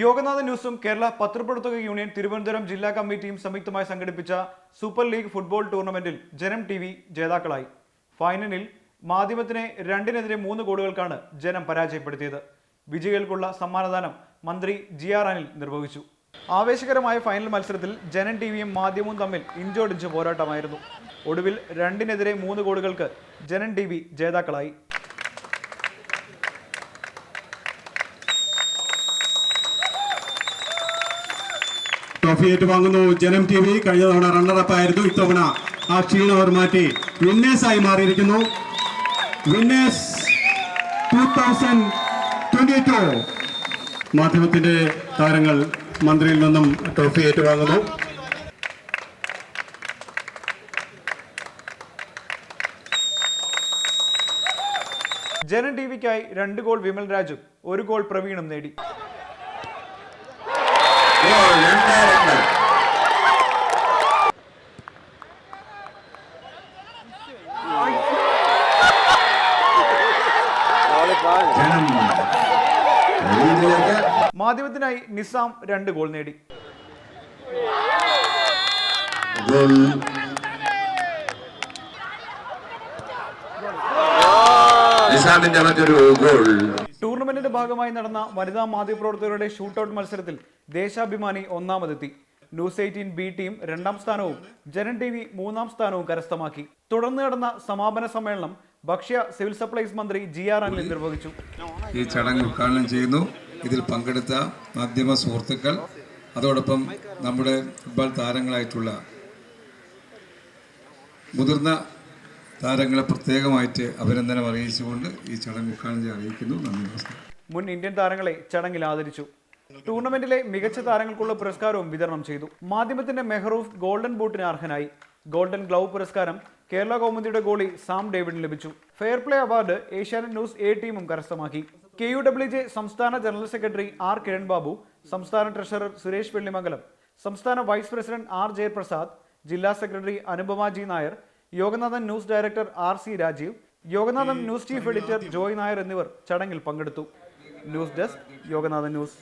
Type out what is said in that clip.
യോഗനാഥ ന്യൂസും കേരള പത്രപ്രവർത്തക യൂണിയൻ തിരുവനന്തപുരം ജില്ലാ കമ്മിറ്റിയും സംയുക്തമായി സംഘടിപ്പിച്ച സൂപ്പർ ലീഗ് ഫുട്ബോൾ ടൂർണമെന്റിൽ ജനം ടി വി ജേതാക്കളായി. ഫൈനലിൽ മാധ്യമത്തിനെ രണ്ടിനെതിരെ മൂന്ന് ഗോളുകൾക്കാണ് ജനം പരാജയപ്പെടുത്തിയത്. വിജയികൾക്കുള്ള സമ്മാനദാനം മന്ത്രി ജി ആർ അനിൽ നിർവഹിച്ചു. ആവേശകരമായ ഫൈനൽ മത്സരത്തിൽ ജനൻ ടി വിയും മാധ്യമവും തമ്മിൽ ഇഞ്ചോടിഞ്ച് പോരാട്ടമായിരുന്നു. ഒടുവിൽ രണ്ടിനെതിരെ മൂന്ന് ഗോളുകൾക്ക് ജനൻ ടി വി ജേതാക്കളായി. ട്രോഫി ഏറ്റുവാങ്ങുന്നു. ജനം ടി വി കഴിഞ്ഞ തവണ റണ്ണറപ്പ് ആയിരുന്നു. ഇത്തവണ ആ ക്ഷീണം അവർ മാറ്റി. വിന്നേഴ്സ് ആയി മാറിയിരിക്കുന്നു. Winners two thousand twenty two മാധ്യമത്തിന്റെ താരങ്ങൾ മന്ത്രിയിൽ നിന്നും ട്രോഫി ഏറ്റുവാങ്ങുന്നു. ജനം ടി വിക്കായി രണ്ട് ഗോൾ വിമൽ രാജു ഒരു ഗോൾ പ്രവീണും നേടി ഗോൾ രണ്ട് രണ്ട് ജനം ലീഡിലേക്ക് മാധ്യമത്തിനായി നിസാം രണ്ട് ഗോൾ നേടി. ടൂർണമെന്റിന്റെ ഭാഗമായി നടന്ന വനിതാ മാധ്യമപ്രവർത്തകരുടെ ഷൂട്ടൌട്ട് മത്സരത്തിൽ ദേശാഭിമാനി ഒന്നാമതെത്തി. ന്യൂസ് എയ്റ്റീൻ ബി ടീം രണ്ടാം സ്ഥാനവും ജനൻ ടി വി മൂന്നാം സ്ഥാനവും കരസ്ഥമാക്കി. തുടർന്ന് നടന്ന സമാപന സമ്മേളനം ഭക്ഷ്യ സിവിൽ സപ്ലൈസ് മന്ത്രി ജി ആർ അനിൽ നിർവഹിച്ചു. ഈ ചടങ്ങ് ഉദ്ഘാടനം ചെയ്യുന്നു. ഇതിൽ പങ്കെടുത്ത മാധ്യമ സുഹൃത്തുക്കൾ അതോടൊപ്പം നമ്മുടെ ഫുട്ബോൾ താരങ്ങളായിട്ടുള്ള മുതിർന്ന താരങ്ങളെ പ്രത്യേകമായിട്ട് അഭിനന്ദനം അറിയിച്ചുകൊണ്ട് ഈ ചടങ്ങ് ഉദ്ഘാടനം ചെയ്യാൻ അറിയിക്കുന്നു. നന്ദി നമസ്കാരം. മുൻ ഇന്ത്യൻ താരങ്ങളെ ചടങ്ങിൽ ആദരിച്ചു. ടൂർണമെന്റിലെ മികച്ച താരങ്ങൾക്കുള്ള പുരസ്കാരവും വിതരണം ചെയ്തു. മാധ്യമത്തിന്റെ മെഹ്റൂഫ് ഗോൾഡൻ ബൂട്ടിന് അർഹനായി. ഗോൾഡൻ ഗ്ലൗ പുരസ്കാരം കേരള കൗമുദിയുടെ ഗോളി സാം ഡേവിഡിന് ലഭിച്ചു. Fair play award Asianet news A ടീമും കരസ്ഥമാക്കി. കെ യു ഡബ്ല്യു ജെ സംസ്ഥാന general secretary R Kiran Babu സംസ്ഥാന ട്രഷറർ സുരേഷ് വെള്ളിമംഗലം സംസ്ഥാന വൈസ് പ്രസിഡന്റ് ആർ ജയപ്രസാദ് ജില്ലാ secretary Anupama G Nair Yoganathan news director R C Rajeev Yoganathan news chief editor Joy Nair എന്നിവർ ചടങ്ങിൽ പങ്കെടുത്തു. News desk Yoganathan news.